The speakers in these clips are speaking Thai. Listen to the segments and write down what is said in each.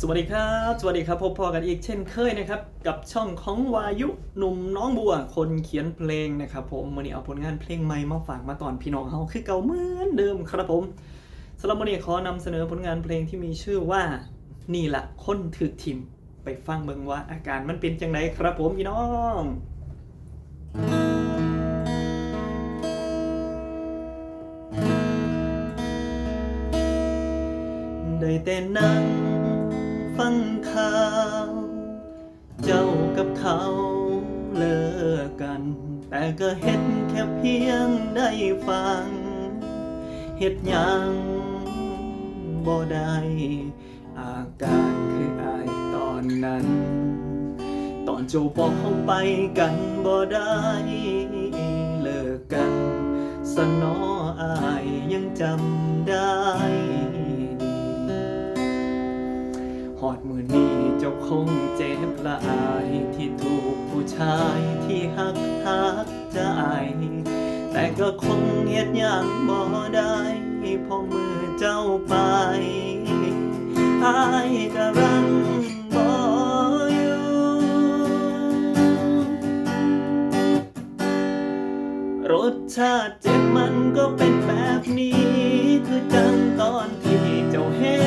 สวัสดีครับ สวัสดีครับพบพอกันอีกเช่นเคยนะครับ กับช่องของวายุหนุ่มน้องบัว คนเขียนเพลงนะครับผมวันนี้เอาผลงานเพลงใหม่มาฝากมาตอนพี่น้องเฮาคือเก่าเหมือนเดิมครับผมสำหรับวันนี้ขอนำเสนอผลงานเพลงที่มีชื่อว่านี่ละคนถือทิมไปฟังเบิ่งว่าอาการมันเป็นจังไดครับผมพี่น้องได้แต่นั่ง ฟังข่าว เจ้ากับเขาเลิกกัน แต่ก็เฮ็ดแค่เพียงได้ฟัง เฮ็ดยังบ่ได้อาการคืออายตอนนั้น ตอนเจ้าบอกเขาไปกันบ่ได้เลิกกันสนออายยังจำ อดมือนี้เจ้าคงเจ็บหลายที่ถูกผู้ชายที่หักหักใจ แต่ก็คงเหตุอย่างบ่ได้พอมือเจ้าไปอายกำลังบ่อยู่รสชาติเจ็บมันก็เป็นแบบนี้ คือจังตอนที่เจ้าเฮ็ด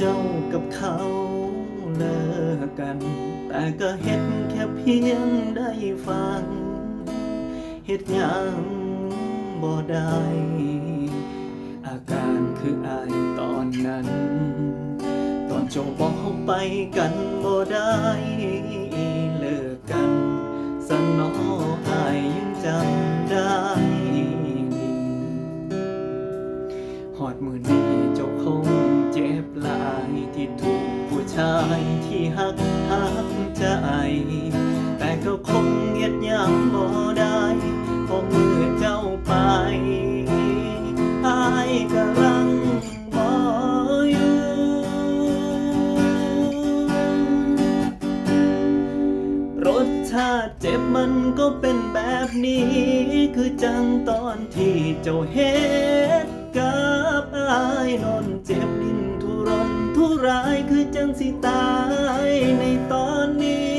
เจ้ากับเขาเลิกกัน แต่ก็เฮ็ดแค่เพียงได้ฟังเฮ็ดยังบ่ได้อาการคืออายตอนนั้น ตอนจงบอกไปกันบ่ได้เลิกกัน เจ็บมันก็เป็นแบบนี้ คือจังตอนที่เจ้าเฮ็ดกับอายนอนเจ็บดินทุรนทุรายคือจังสิตายในตอนนี้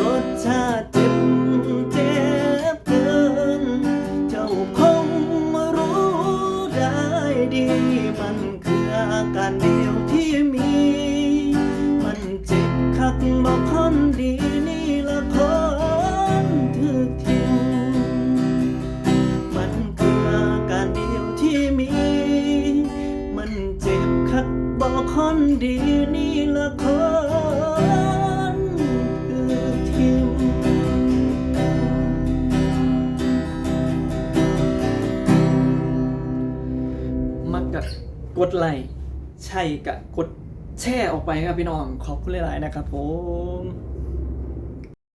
รสชาติเจ็บเจ็บเกิน เจ้าคงรู้ได้ดีมันคืออาการเดียวที่มี มันเจ็บคักบอกคนดี ดีนี่ละคนคือทิมมักกะกดไลค์ใช่กะกดแช่ออกไปครับพี่น้อง ขอบคุณหลาย ๆ นะครับผม